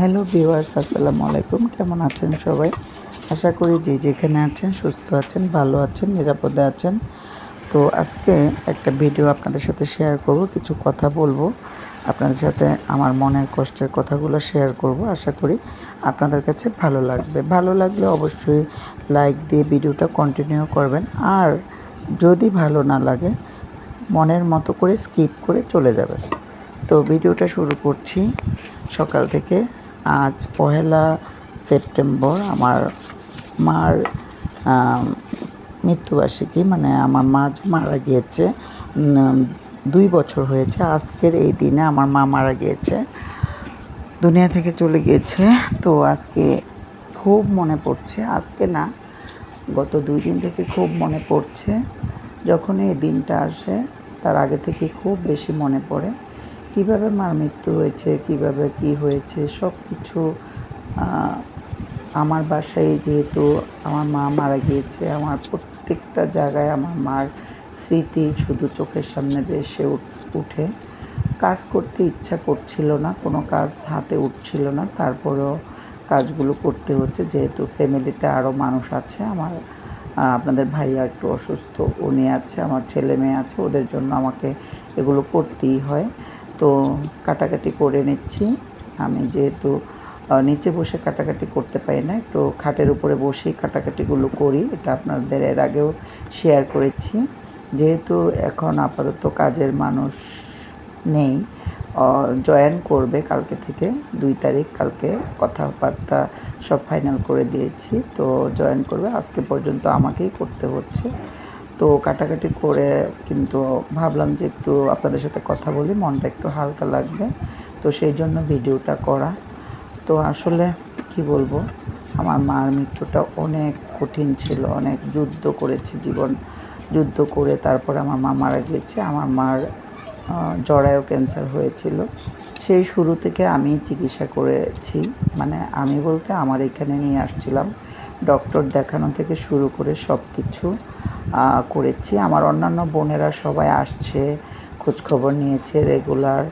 Hello viewers, আসসালামু আলাইকুম। কেমন আছেন সবাই? আশা করি যে যেখানে আছেন, সুস্থ আছেন, ভালো আছেন, নিরাপদে আছেন। তো আজকে একটা ভিডিও আপনাদের সাথে শেয়ার করব, কিছু কথা বলব। আপনাদের সাথে আমার মনের কষ্টের কথাগুলো শেয়ার করব। আশা করি আপনাদের কাছে ভালো লাগবে। ভালো লাগলে অবশ্যই লাইক দিয়ে ভিডিওটা কন্টিনিউ করবেন। আর যদি ভালো না লাগে, মনের মতো করে স্কিপ করে চলে যাবেন। তো ভিডিওটা শুরু করছি সকাল থেকে। আজ পহেলা সেপ্টেম্বর আমার মার মৃত্যুবার্ষিকী মানে আমার মা যে মারা গিয়েছে দুই বছর হয়েছে। আজকের এই দিনে আমার মা মারা গিয়েছে, দুনিয়া থেকে চলে গিয়েছে। তো আজকে খুব মনে পড়ছে, আজকে না, গত দুই দিন থেকে খুব মনে পড়ছে। যখন এই দিনটা আসে, তার আগে থেকে খুব বেশি মনে পড়ে। কীভাবে মার মৃত্যু হয়েছে, কীভাবে কি হয়েছে সব কিছু আমার বাসায় যেহেতু আমার মা মারা গিয়েছে, আমার প্রত্যেকটা জায়গায় আমার মার স্মৃতি শুধু চোখের সামনে ভেসে উঠ- উঠে। কাজ করতে ইচ্ছা করছিল না, কোনো কাজ হাতে উঠছিল না, তারপরেও কাজগুলো করতে হচ্ছে। যেহেতু ফ্যামিলিতে আরও মানুষ আছে, আমার আপনাদের ভাইয়া একটু অসুস্থ, উনি আছে, আমার ছেলে মেয়ে আছে, ওদের জন্য আমাকে এগুলো করতেই হয়। তো কাটাকাটি করে নিচ্ছি। আমি যেহেতু নিচে বসে কাটাকাটি করতে পারি না, একটু খাটের উপরে বসেই কাটাকাটিগুলো করি, এটা আপনাদের এর আগেও শেয়ার করেছি। যেহেতু এখন আপাতত কাজের মানুষ নেই জয়েন করবে কালকে থেকে, দুই তারিখ কালকে কথাবার্তা সব ফাইনাল করে দিয়েছি, তো জয়েন করবে। আজকে পর্যন্ত আমাকেই করতে হচ্ছে। তো কাটাকাটি করে কিন্তু ভাবলাম যে একটু আপনাদের সাথে কথা বলি, মনটা একটু হালকা লাগবে। তো সেই জন্য ভিডিওটা করা। তো আসলে কি বলব, আমার মার মৃত্যুটা অনেক কঠিন ছিল, অনেক যুদ্ধ করেছে জীবন, যুদ্ধ করে তারপরে আমার মা মারা গিয়েছে। আমার মার জরায়ু ক্যান্সার হয়েছিল। সেই শুরু থেকে আমি চিকিৎসা করেছি। মানে আমি বলতে আমার এখানে নিয়ে আসছিলাম। ডক্টর দেখানো থেকে শুরু করে সব কিছু করেছি। আমার অন্যান্য বোনেরা সবাই আসছে, খোঁজখবর নিয়েছে রেগুলার।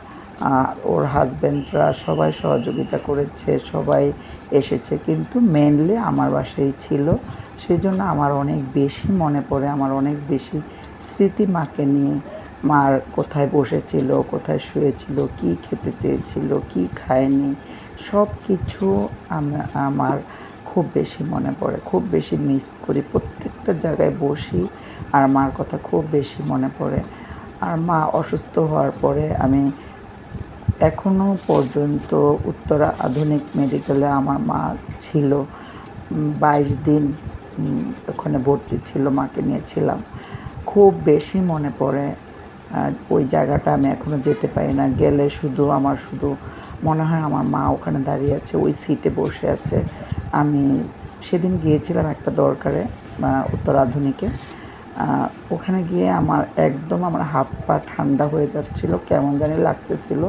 ওর হাজব্যান্ডরা সবাই সহযোগিতা করেছে, সবাই এসেছে। কিন্তু মেনলি আমার বাসায় ছিল। সেই জন্য আমার অনেক বেশি মনে পড়ে, আমার অনেক বেশি স্মৃতি মাকে নিয়ে। মার কোথায় বসেছিল, কোথায় শুয়েছিল, কি খেতে চেয়েছিল, কি খায়নি সব কিছু আমার খুব বেশি মনে পড়ে, খুব বেশি মিস করি। প্রত্যেকটা জায়গায় বসি আর মার কথা খুব বেশি মনে পড়ে। আর মা অসুস্থ হওয়ার পরে আমি এখনও পর্যন্ত উত্তরা আধুনিক মেডিকেলে আমার মা ছিল। বাইশ দিন ওখানে ভর্তি ছিল, মাকে নিয়েছিলাম খুব বেশি মনে পড়ে। ওই জায়গাটা আমি এখনও যেতে পারি না। গেলে শুধু আমার শুধু মনে হয় আমার মা ওখানে দাঁড়িয়ে আছে, ওই সিটে বসে আছে। আমি সেদিন গিয়েছিলাম একটা দরকারে উত্তর আধুনিকে। ওখানে গিয়ে আমার একদম আমার হাত পা ঠান্ডা হয়ে যাচ্ছিল, কেমন জানি লাগতেছিল,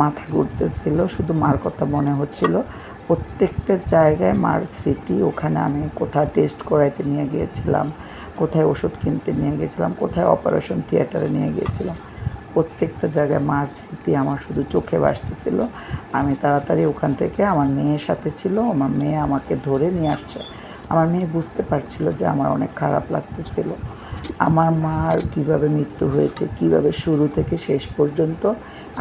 মাথা ঘুরতেছিল, শুধু মার কথা মনে হচ্ছিল। প্রত্যেকটা জায়গায় মার স্মৃতি, ওখানে আমি কোথায় টেস্ট করাইতে নিয়ে গিয়েছিলাম, কোথায় ওষুধ কিনতে নিয়ে গিয়েছিলাম, কোথায় অপারেশন থিয়েটারে নিয়ে গিয়েছিলাম। প্রত্যেকটা জায়গায় মার স্মৃতি আমার শুধু চোখে ভাসতেছিল। আমি তাড়াতাড়ি ওখান থেকে আমার মেয়ের সাথে ছিল, আমার মেয়ে আমাকে ধরে নিয়ে আসছে। আমার মেয়ে বুঝতে পারছিল যে আমার অনেক খারাপ লাগতেছিল। আমার মার কীভাবে মৃত্যু হয়েছে, কীভাবে শুরু থেকে শেষ পর্যন্ত,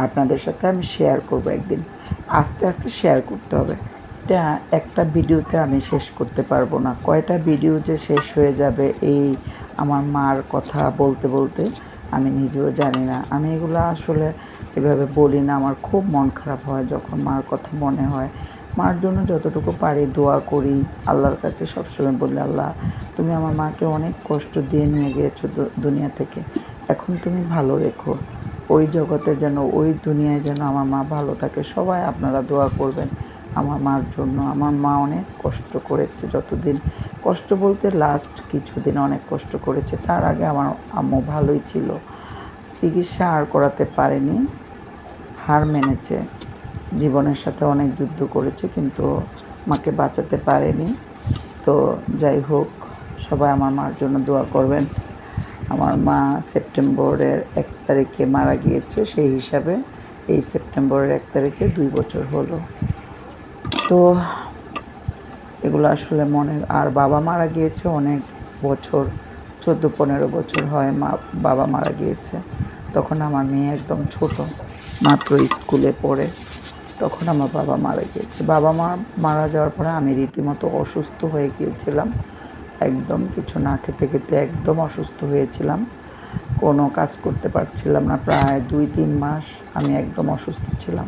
আপনাদের সাথে আমি শেয়ার করব একদিন। আস্তে আস্তে শেয়ার করতে হবে। এটা একটা ভিডিওতে আমি শেষ করতে পারব না। কয়টা ভিডিও যে শেষ হয়ে যাবে এই আমার মার কথা বলতে বলতে আমি নিজেও জানি না। আমি এগুলো আসলে এভাবে বলি না। আমার খুব মন খারাপ হয় যখন মার কথা মনে হয়। মার জন্য যতটুকু পারি দোয়া করি। আল্লাহর কাছে সবসময় বলি, আল্লাহ, তুমি আমার মাকে অনেক কষ্ট দিয়ে নিয়ে গিয়েছো দুনিয়া থেকে। এখন তুমি ভালো রেখো। ওই জগতে যেন, ওই দুনিয়ায় যেন আমার মা ভালো থাকে। সবাই আপনারা দোয়া করবেন আমার মার জন্য। আমার মা অনেক কষ্ট করেছে যতদিন কষ্ট বলতে লাস্ট কিছুদিন অনেক কষ্ট করেছে। তার আগে আমার আম্মু ভালোই ছিল। চিকিৎসা আর করাতে পারেনি। হার মেনেছে। জীবনের সাথে অনেক যুদ্ধ করেছে, কিন্তু মাকে বাঁচাতে পারেনি। তো যাই হোক, সবাই আমার মার জন্য দোয়া করবেন। আমার মা সেপ্টেম্বরের এক তারিখে মারা গিয়েছে, সেই হিসাবে এই সেপ্টেম্বরের এক তারিখে দুই বছর হলো। তো এগুলো আসলে মনে, আর বাবা মারা গিয়েছে অনেক বছর, চোদ্দ পনেরো বছর হয় মা, বাবা মারা গিয়েছে। তখন আমার মেয়ে একদম ছোট, মাত্র স্কুলে পড়ে, তখন আমার বাবা মারা গিয়েছে। বাবা মা মারা যাওয়ার পরে আমি রীতিমতো অসুস্থ হয়ে গিয়েছিলাম, একদম কিছু না খেতে খেতে একদম অসুস্থ হয়েছিলাম। কোনো কাজ করতে পারছিলাম না, প্রায় দুই তিন মাস আমি একদম অসুস্থ ছিলাম।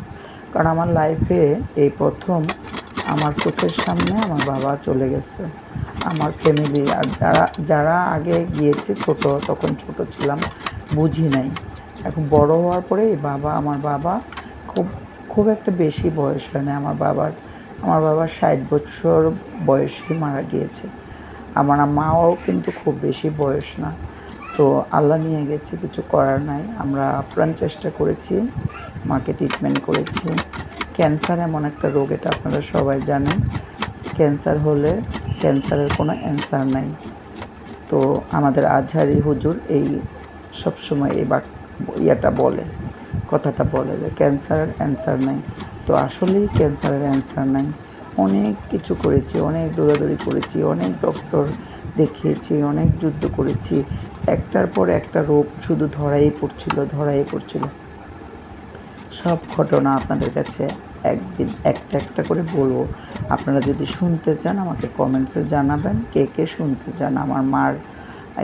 কারণ আমার লাইফে এই প্রথম আমার চোখের সামনে আমার বাবা চলে গেছে। আমার ফ্যামিলি আর যারা যারা আগে গিয়েছে ছোট, তখন ছোট ছিলাম, বুঝি নাই। এখন বড় হওয়ার পরে এই বাবা, আমার বাবা খুব খুব একটা বেশি বয়স হয় না আমার বাবার, আমার বাবা ষাট বছর বয়সে মারা গিয়েছে। আমার মাও কিন্তু খুব বেশি বয়স না। তো আল্লাহ নিয়ে গেছে, কিছু করার নাই। আমরা আপ্রাণ চেষ্টা করেছি, মাকে ট্রিটমেন্ট করেছি। ক্যান্সার এমন একটা রোগ, এটা আপনারা সবাই জানেন। ক্যান্সার হলে ক্যান্সারের কোনো অ্যান্সার নাই। তো আমাদের আজহারি হুজুর এই সবসময় এই বাক, ইয়াটা বলে, কথাটা বলে যে ক্যান্সারের অ্যান্সার নাই। তো আসলেই ক্যান্সারের অ্যান্সার নাই। অনেক কিছু করেছি, অনেক দৌড়াদৌড়ি করেছি, অনেক ডক্টর দেখিয়েছি, অনেক যুদ্ধ করেছি। একটার পর একটা রোগ শুধু ধরাই পড়ছিল ধরাই পড়ছিল। সব ঘটনা আপনাদের কাছে একদিন একটা একটা করে বলব। আপনারা যদি শুনতে চান, আমাকে কমেন্টসে জানাবেন। কে কে শুনতে চান আমার মার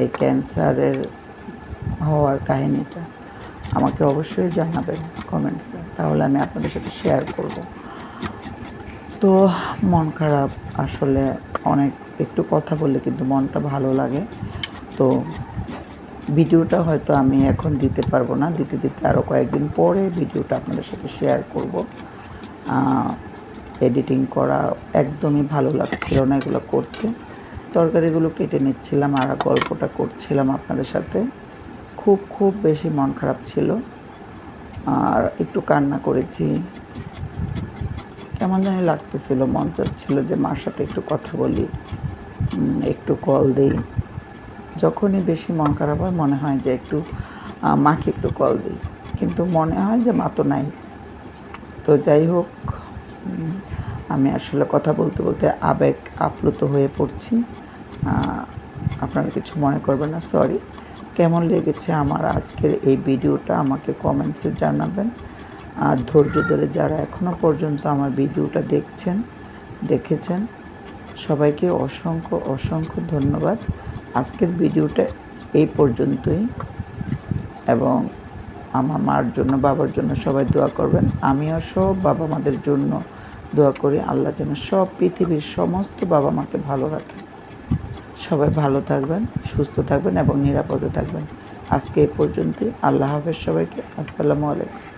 এই ক্যান্সারের হওয়ার কাহিনীটা, আমাকে অবশ্যই জানাবেন কমেন্টসে তাহলে আমি আপনাদের সাথে শেয়ার করব। তো মন খারাপ আসলে অনেক, একটু কথা বললে কিন্তু মনটা ভালো লাগে। তো ভিডিওটা হয়তো আমি এখন দিতে পারব না, দিতে দিতে আরও কয়েকদিন পরে ভিডিওটা আপনাদের সাথে শেয়ার করব। এডিটিং করা একদমই ভালো লাগছিল না এগুলো করতে। তরকারিগুলো কেটে নিচ্ছিলাম আর গল্পটা করছিলাম আপনাদের সাথে। খুব খুব বেশি মন খারাপ ছিল। আর একটু কান্না করেছি। কেমন জানি লাগতেছিল, মন চাচ্ছিল যে মার সাথে একটু কথা বলি একটু কল দিই। যখনই বেশি মন খারাপ হয়, মনে হয় যে একটু মাকে একটু কল দিই। কিন্তু মনে হয় যে মা তো নাই। তো যাই হোক আমি আসলে কথা বলতে বলতে আবেগ আপ্লুত হয়ে পড়ছি। আপনারা কিছু মনে করবেন না, সরি। কেমন লেগেছে আমার আজকের এই ভিডিওটা আমাকে কমেন্টসে জানাবেন। আর ধৈর্য ধরে যারা এখনও পর্যন্ত আমার ভিডিওটা দেখছেন, দেখেছেন সবাইকে অসংখ্য অসংখ্য ধন্যবাদ। আজকের ভিডিওটা এই পর্যন্তই। এবং আমার মার জন্য, বাবার জন্য সবাই দোয়া করবেন। আমিও সব বাবা মাদের জন্য দোয়া করি। আল্লাহ যেন সব পৃথিবীর সমস্ত বাবা মাকে ভালো রাখে। সবাই ভালো থাকবেন, সুস্থ থাকবেন এবং নিরাপদে থাকবেন। আজকে এই পর্যন্তই। আল্লাহ হাফেজ সবাইকে। আসসালামু আলাইকুম।